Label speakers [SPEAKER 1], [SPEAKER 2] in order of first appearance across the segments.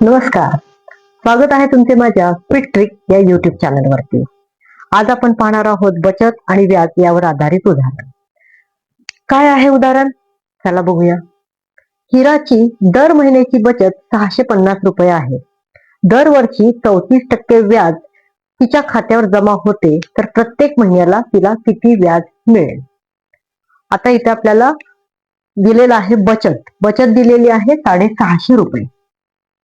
[SPEAKER 1] नमस्कार. स्वागत आहे तुमचे माझ्या क्विक ट्रिक या युट्यूब चॅनलवरती आज आपण पाहणार आहोत बचत आणि व्याज यावर आधारित उदाहरण. काय आहे उदाहरण? चला बघूया. हिराची दर महिन्याची बचत सहाशे पन्नास रुपये आहे. दरवर्षी चौतीस टक्के व्याज तिच्या खात्यावर जमा होते तर प्रत्येक महिन्याला तिला किती व्याज मिळेल? आता इथे आपल्याला दिलेलं आहे बचत. बचत दिलेली आहे साडेसहाशे रुपये.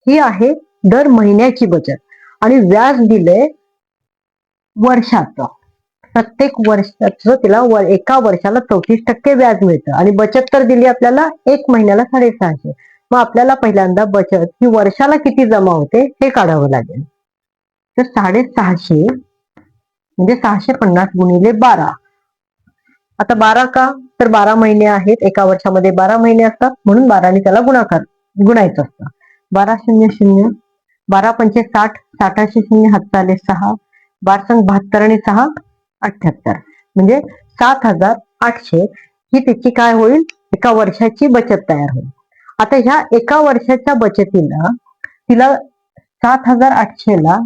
[SPEAKER 1] ही आहे दर महिन्याची बचत. आणि व्याज दिले वर्षाचं. प्रत्येक वर्षाचं तिला वर, एका वर्षाला चौतीस टक्के व्याज मिळतं. आणि बचत तर दिली आपल्याला एक महिन्याला साडेसहाशे. मग आपल्याला पहिल्यांदा बचत ही वर्षाला किती जमा होते हे काढावं लागेल. तर साडेसहाशे म्हणजे सहाशे पन्नास गुणिले बारा. आता बारा का? तर बारा महिने आहेत. एका वर्षामध्ये बारा महिने असतात. म्हणून बाराने त्याला गुणाकार गुणायचं असतं. बारा शून्य शून्य बारा पंचे साठ साठाशे शून्य हात सहा बारसंग बहात्तर आणि सहा अठ्याहत्तर म्हणजे सात हजार आठशे ही त्याची काय होईल? एका वर्षाची बचत तयार होईल. आता ह्या एका वर्षाच्या बचतीला तिला सात हजार आठशेला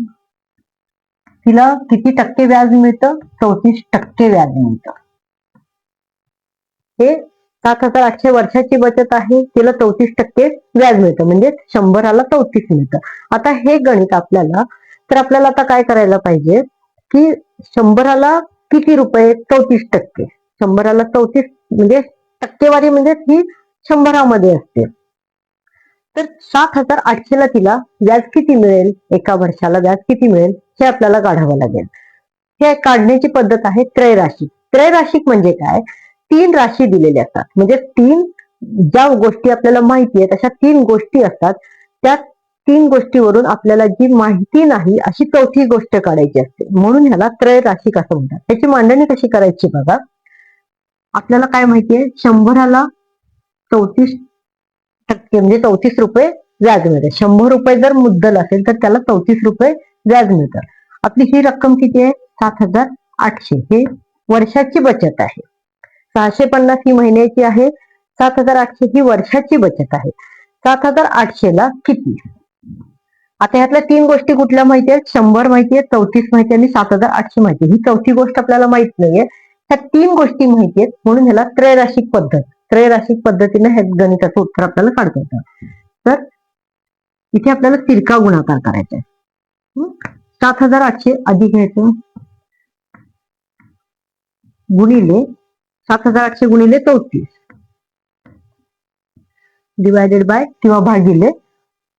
[SPEAKER 1] तिला किती टक्के व्याज मिळतं? चौतीस टक्के व्याज मिळतं. हे सात हजार आठशे वर्षाची बचत आहे. तिला चौतीस टक्के व्याज मिळतं. म्हणजे शंभराला चौतीस मिळतं. आता हे गणित आपल्याला तर आपल्याला आता काय करायला पाहिजे? की शंभराला किती रुपये? चौतीस टक्के. शंभराला चौतीस म्हणजे टक्केवारी म्हणजे ही शंभरामध्ये असते. तर सात हजार आठशेला तिला व्याज किती मिळेल? एका वर्षाला व्याज किती मिळेल? हे आपल्याला काढावं लागेल. हे काढण्याची पद्धत आहे त्रैराशिक. त्रैराशिक म्हणजे काय? तीन राशी दिलेल्या असतात. म्हणजे तीन ज्या गोष्टी आपल्याला माहिती आहेत अशा तीन गोष्टी असतात. त्या तीन गोष्टीवरून आपल्याला जी माहिती नाही अशी चौथी गोष्ट काढायची असते. म्हणून ह्याला त्रैराशिक असं म्हणतात. त्याची मांडणी कशी करायची बघा. आपल्याला काय माहितीये शंभराला चौतीस टक्के म्हणजे चौतीस रुपये व्याज मिळते. शंभर रुपये जर मुद्दल असेल तर त्याला चौतीस रुपये व्याज मिळतं. आपली ही रक्कम किती आहे? सात हजार आठशे. हे वर्षाची बचत आहे. सहाशे पन्नास ही महिन्याची आहे. सात हजार आठशे ही वर्षाची बचत आहे. सात हजार आठशे ला किती? आता ह्यातल्या तीन गोष्टी कुठल्या माहिती आहेत? शंभर माहिती आहे चौतीस माहिती आणि सात हजार आठशे माहिती. ही चौथी गोष्ट आपल्याला माहीत नाहीये. ह्या तीन गोष्टी माहिती आहेत. म्हणून ह्याला त्रैराशिक पद्धत. त्रैराशिक पद्धतीने हे गणिताचं उत्तर आपल्याला काढता येतं. तर इथे आपल्याला तिरका गुणाकार करायचा आहे. सात हजार आठशे अधिक घ्यायचं गुणिले सात हजार आठशे गुणिले चौतीस. डिवायडेड बाय किंवा भागिले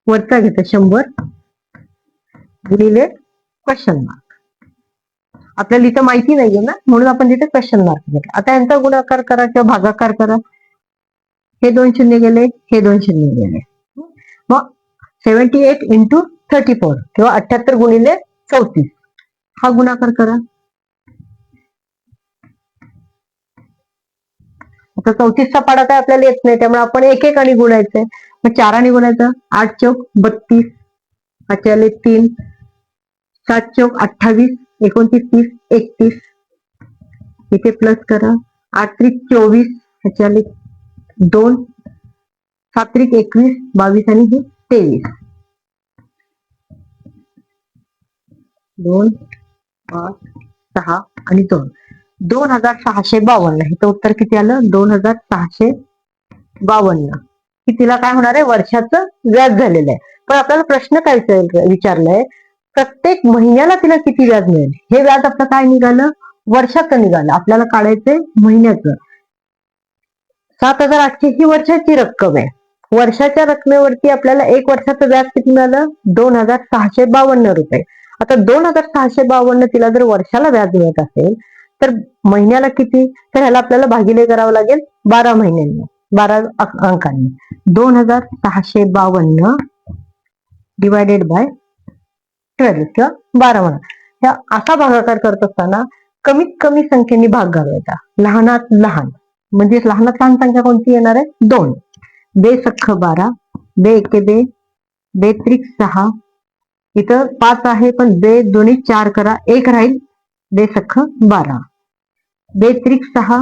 [SPEAKER 1] वरचा घेतो शंभर गुणिले क्वेश्चन मार्क आपल्याला इथं माहिती नाहीये ना म्हणून आपण तिथे क्वेश्चन मार्क घेतला. आता यांचा गुणाकार करा किंवा भागाकार करा. हे दोन शून्य गेले हे दोन शून्य गेले. मग seventy eight into thirty four किंवा अठ्याहत्तर गुणिले चौतीस. हा गुणाकार करा. आता चौतीसचा पाडा काय आपल्याला येत नाही त्यामुळे आपण एक एक आणि गुणायचंय मग चाराने गुणायचं आठ चौक बत्तीस पाचले तीन सात चौक अठ्ठावीस एकोणतीस तीस एकतीस. इथे प्लस करा. आठ त्रिक चोवीस ह्याच्याले दोन सात त्रिक एकवीस बावीस आणि हे तेवीस. दोन पाच सहा आणि दोन. दोन हजार सहाशे बावन्न. हे उत्तर किती आलं? दोन हजार सहाशे बावन्न. की तिला काय होणार आहे? वर्षाचं व्याज झालेलं आहे. पण आपल्याला प्रश्न काय विचारलाय? प्रत्येक महिन्याला तिला किती व्याज मिळेल? हे व्याज आपलं काय निघालं? वर्षाचं निघालं. आपल्याला काढायचंय महिन्याचं. सात हजार आठशे ही वर्षाची रक्कम आहे. वर्षाच्या रकमेवरती आपल्याला एक वर्षाचं व्याज किती मिळालं? दोन हजार सहाशे बावन्न रुपये. आता दोन हजार सहाशे बावन्न तिला जर वर्षाला व्याज मिळत असेल तर महिन्याला किती? तर ह्याला आपल्याला भागिले करावं लागेल बारा महिन्यांनी बारा अंकांनी. दोन हजार सहाशे बावन्न डिवायडेड बाय ट्वेल्व किंवा बारा म्हणा ह्या असा भागाकार करत असताना कमीत कमी संख्येने भाग घालवायचा. लहानात लहान. म्हणजे लहानात लहान संख्या कोणती येणार आहे? दोन. बे सख्ख बारा बे एके बे बे त्रिक सहा. इथं पाच आहे पण बे दोन्ही चार करा एक राहील बे सख्ख बारा. बेत्रिक सहा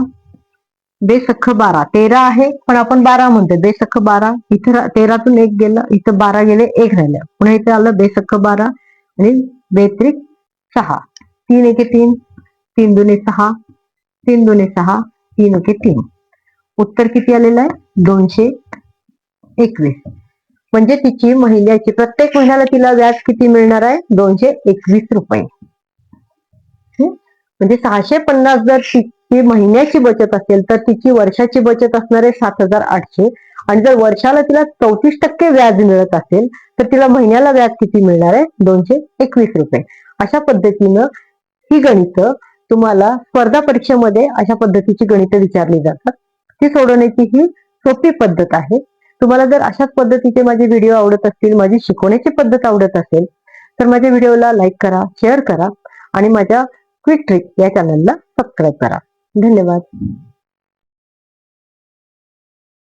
[SPEAKER 1] बेसख बारा. तेरा आहे पण आपण बारा म्हणतो बेसख बारा इथं तेरातून एक गेलं इथं बारा गेले एक राहिलं. पुन्हा इथे आलं बेसख बारा आणि बेत्रिक सहा. तीन एके तीन तीन दुने सहा तीन दुने सहा तीन एके तीन. उत्तर किती आलेलं आहे? दोनशे एकवीस. म्हणजे तिची महिन्याची प्रत्येक महिन्याला तिला व्याज किती मिळणार आहे? दोनशे एकवीस रुपये. म्हणजे सहाशे पन्नास जर तिची महिन्याची बचत असेल तर तिची वर्षाची बचत असणार आहे सात हजार आठशे. आणि जर वर्षाला तिला चौतीस टक्के व्याज मिळत असेल तर तिला महिन्याला व्याज किती मिळणार आहे? दोनशे एकवीस रुपये. अशा पद्धतीनं ही गणित तुम्हाला स्पर्धा परीक्षेमध्ये अशा पद्धतीची गणितं विचारली जातात. ती सोडवण्याची ही सोपी पद्धत आहे. तुम्हाला जर अशाच पद्धतीचे माझे व्हिडिओ आवडत असतील माझी शिकवण्याची पद्धत आवडत असेल तर माझ्या व्हिडिओला लाईक करा शेअर करा. आणि माझ्या क्विक ट्रिक या चॅनलला सबस्क्राईब करा. धन्यवाद.